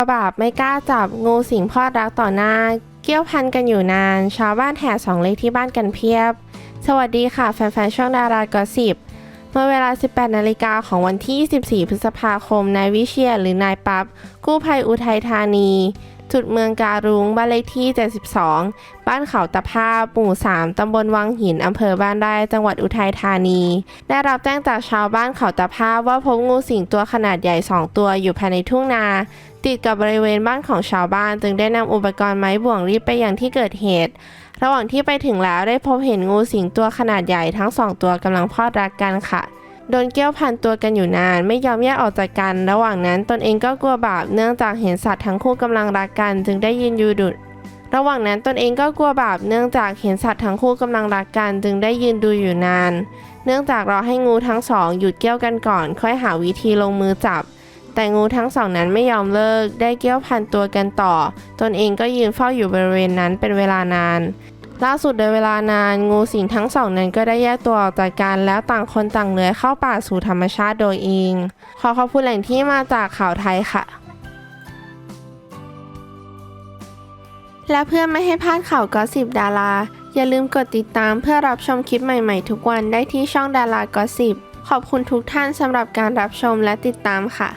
กระบาบไม่กล้าจับงูสิงพ่อรักต่อหน้า เกี่ยวพันกันอยู่นาน ชาวบ้านแห่สองเลขที่บ้านกันเพียบ สวัสดีค่ะ แฟนๆ ช่องดารากอสิบเมื่อเวลา 18 นาฬิกาของวันที่ 24 พฤษภาคม นายวิเชียรหรือนายปั๊บกู้ภัยอุทัยธานี จุดเมืองการุงบ้านเลขที่ 72 บ้านเขาตะภาพหมู่ 3 ตำบลวังหิน อำเภอบ้านไร่ จังหวัดอุทัยธานี ได้รับแจ้งจากชาวบ้านเขาตะภาพว่าพบงูสิงตัวขนาดใหญ่ 2 ตัวอยู่ภายในทุ่งนาติดกับบริเวณบ้านของชาวบ้าน จึงได้นำอุปกรณ์ไม้บ่วงรีบไปยังที่เกิดเหตุ ระหว่างที่ไปถึงแล้วได้พบเห็นงูสิงตัวขนาดใหญ่ทั้งสองตัวกำลังพอดรักกันค่ะ โดนเกี้ยวพันตัวกันอยู่นาน ไม่ยอมแยกออกจากกัน ระหว่างนั้นตนเองก็กลัวบาปเนื่องจากเห็นสัตว์ทั้งคู่กำลังรักกัน จึงได้ยืนอยู่ดุระหว่างนั้นตนเองก็กลัวบาปเนื่องจากเห็นสัตว์ทั้งคู่กำลังรักกัน จึงได้ยืนดูอยู่นาน เนื่องจากรอให้งูทั้งสองหยุดเกี้ยวกันก่อน ค่อยหาวิธีลงมือจับ แต่งูทั้งสองนั้นไม่ยอมเลิก ได้เกี้ยวพันตัวกันต่อ ตนเองก็ยืนเฝ้าอยู่บริเวณนั้นเป็นเวลานาน ล่าสุดโดยเวลานานงูสิงทั้งสองนั้นก็ได้แยกตัวออกจากกันแล้วต่างคนต่างเลื้อยเข้าป่าสู่ธรรมชาติโดยเอง ขอขอบคุณแหล่งที่มาจากข่าวไทยค่ะ และเพื่อไม่ให้พลาดข่าวก็สิบดารา อย่าลืมกดติดตามเพื่อรับชมคลิปใหม่ๆ ทุกวันได้ที่ช่องดารากอสิบขอบคุณทุกท่านสำหรับการรับชมและติดตามค่ะ